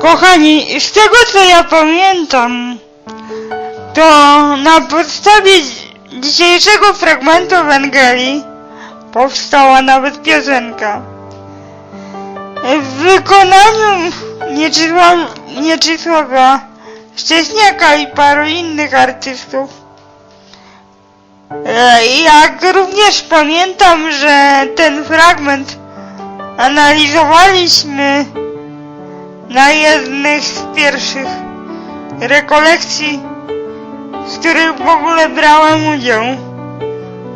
Kochani, z tego co ja pamiętam, to na podstawie dzi- dzisiejszego fragmentu Ewangelii powstała nawet piosenka. W wykonaniu Mieczysław, Mieczysława Szcześniaka i paru innych artystów. E, Jak również pamiętam, że ten fragment analizowaliśmy na jednych z pierwszych rekolekcji, w których w ogóle brałem udział.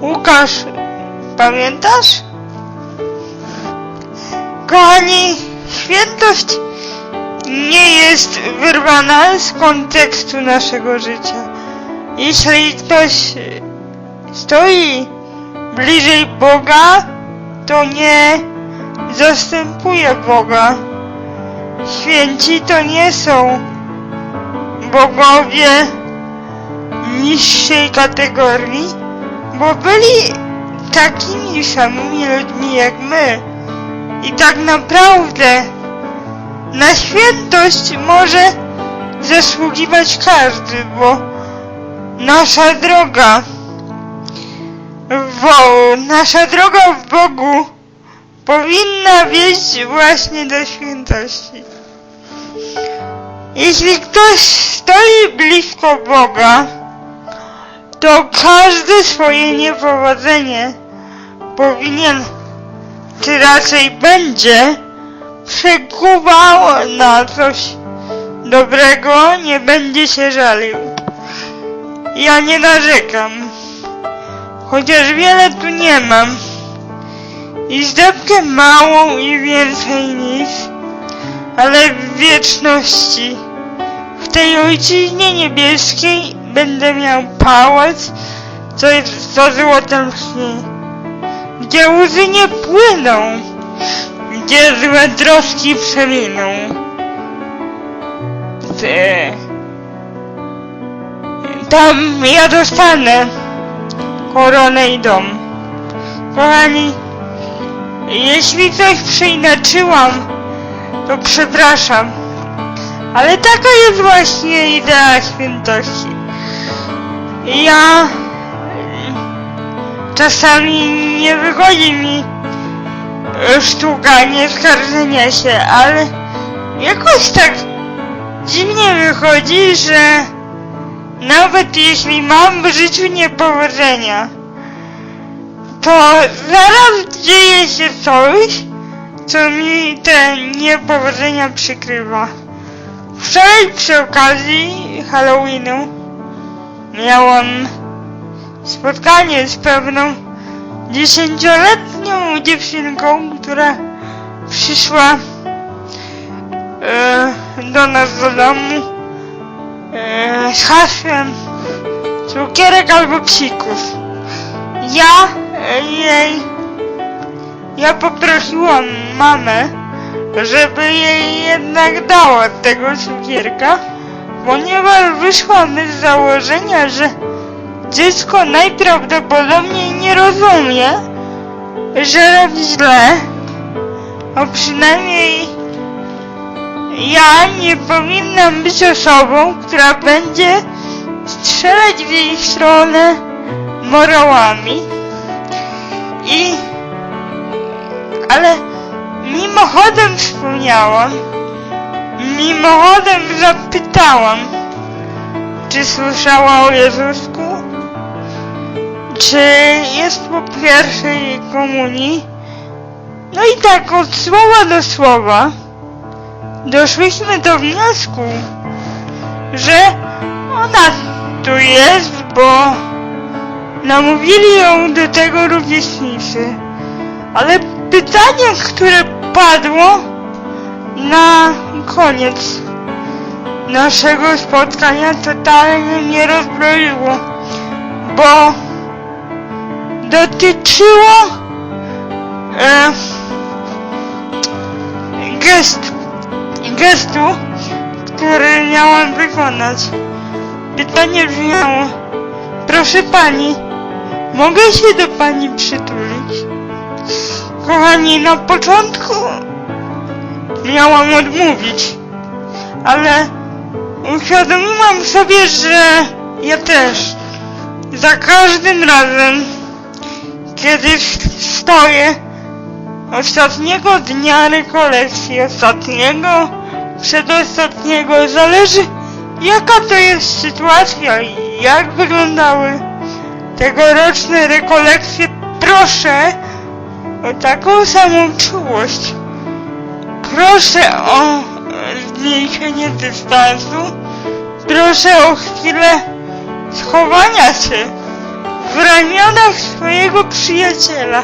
Łukasz, pamiętasz? Kochani, świętość nie jest wyrwana z kontekstu naszego życia. Jeśli ktoś stoi bliżej Boga, to nie zastępuje Boga. Święci to nie są bogowie niższej kategorii, bo byli takimi samymi ludźmi jak my. I tak naprawdę na świętość może zasługiwać każdy, bo nasza droga wo, nasza droga w Bogu powinna wieść właśnie do świętości. Jeśli ktoś stoi blisko Boga, to każde swoje niepowodzenie powinien, czy raczej będzie, przekuwał na coś dobrego, nie będzie się żalił. Ja nie narzekam, chociaż wiele tu nie mam. I zdebkę małą i więcej nic, ale w wieczności, w tej ojczyźnie niebieskiej będę miał pałac, co, co złotem lśnie, gdzie łzy nie płyną, gdzie złe troski przeminą. Te- Tam ja dostanę koronę i dom. Kochani, jeśli coś przeinaczyłam, to przepraszam. Ale taka jest właśnie idea świętości. Ja czasami nie wychodzi mi e, sztuka nie skarżenia się, ale jakoś tak dziwnie wychodzi, że nawet jeśli mam w życiu niepowodzenia, to zaraz dzieje się coś, co mi te niepowodzenia przykrywa. Wczoraj przy okazji Halloweenu miałam spotkanie z pewną dziesięcioletnią dziewczynką, która przyszła e, do nas do domu e, z hasłem cukierek albo psików. Ja jej ja poprosiłam mamę, żeby jej jednak dała tego cukierka, ponieważ wyszłam z założenia, że dziecko najprawdopodobniej nie rozumie, że robi źle, a przynajmniej ja nie powinnam być osobą, która będzie strzelać w jej stronę morałami i ale mimochodem wspomniałam, mimochodem zapytałam, czy słyszała o Jezusku, czy jest po pierwszej komunii. No i tak od słowa do słowa doszłyśmy do wniosku, że ona tu jest, bo namówili ją do tego rówieśnicy. Ale pytanie, które padło na koniec naszego spotkania totalnie mnie rozbroiło, bo dotyczyło e, gest, gestu, który miałam wykonać. Pytanie brzmiało, proszę pani, mogę się do pani przytulić? Kochani, na początku miałam odmówić, ale uświadomiłam sobie, że ja też za każdym razem, kiedy stoję ostatniego dnia rekolekcji, ostatniego, przedostatniego, zależy jaka to jest sytuacja i jak wyglądały tegoroczne rekolekcje. Proszę o taką samą czułość. Proszę o zmniejszenie dystansu. Proszę o chwilę schowania się w ramionach swojego przyjaciela.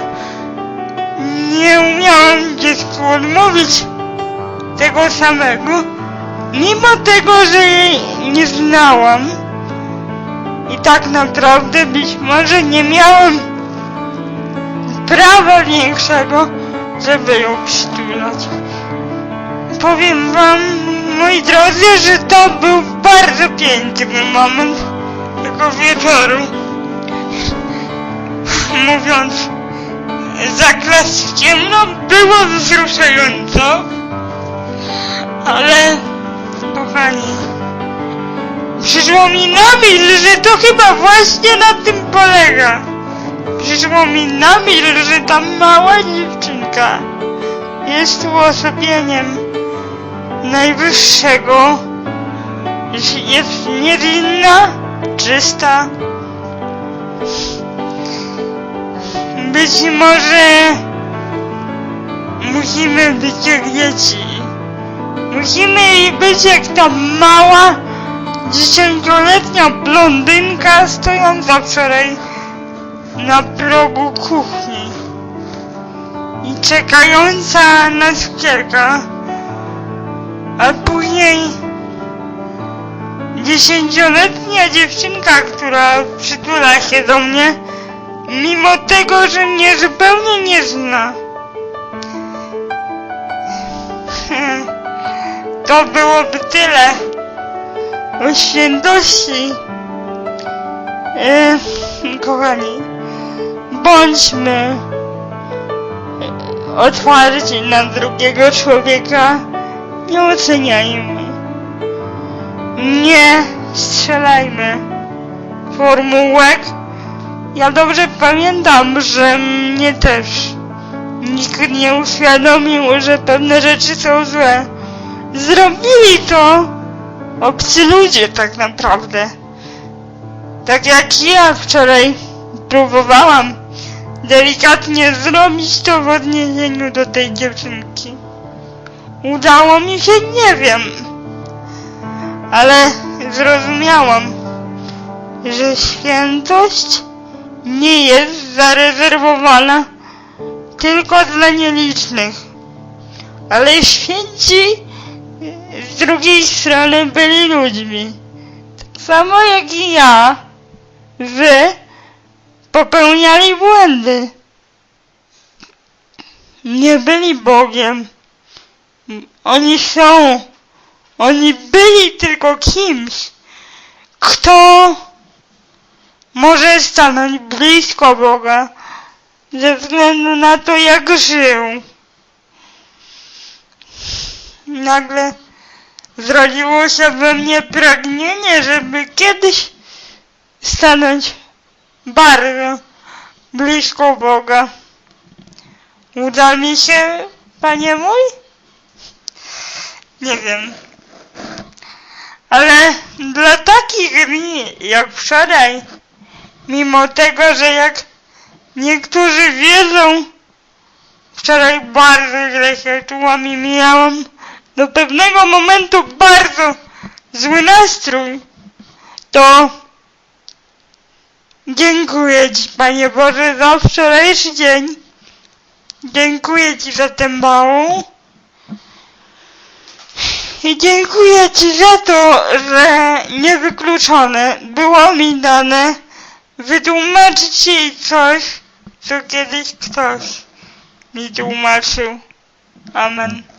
Nie umiałam dziecku odmówić tego samego, mimo tego, że jej nie znałam. I tak naprawdę być może nie miałam prawa większego, żeby ją przytulać. Powiem wam, moi drodzy, że to był bardzo piękny moment tego wieczoru. Mówiąc, zaklas w ciemno było wzruszająco, ale kochani, przyszło mi na myśl, że to chyba właśnie na tym polega. Przyszło mi na myśl, że ta mała dziewczynka jest uosobieniem Najwyższego, jest niewinna, czysta. Być może musimy być jak dzieci. Musimy być jak ta mała, dziesięcioletnia blondynka stojąca wczoraj na progu kuchni i czekająca na cukierka, a później dziesięcioletnia dziewczynka, która przytula się do mnie, mimo tego, że mnie zupełnie nie zna. To byłoby tyle świętości. E, kochani, bądźmy otwarci na drugiego człowieka, nie oceniajmy. Nie strzelajmy formułek. Ja dobrze pamiętam, że mnie też nikt nie uświadomił, że pewne rzeczy są złe. Zrobili to obcy ludzie tak naprawdę. Tak jak ja wczoraj próbowałam delikatnie zrobić to w odniesieniu do tej dziewczynki. Udało mi się, nie wiem. Ale zrozumiałam, że świętość nie jest zarezerwowana tylko dla nielicznych. Ale święci z drugiej strony byli ludźmi. Tak samo jak i ja, wy popełniali błędy. Nie byli Bogiem. Oni są. Oni byli tylko kimś, kto może stanąć blisko Boga ze względu na to, jak żył. Nagle zrodziło się we mnie pragnienie, żeby kiedyś stanąć bardzo blisko Boga. Uda mi się, Panie mój? Nie wiem. Ale dla takich dni jak wczoraj, mimo tego, że jak niektórzy wiedzą, wczoraj bardzo źle się czułam i miałam do pewnego momentu bardzo zły nastrój, to dziękuję Ci, Panie Boże, za wczorajszy dzień. Dziękuję Ci za tę małą. I dziękuję Ci za to, że niewykluczone było mi dane wytłumaczyć jej coś, co kiedyś ktoś mi tłumaczył. Amen.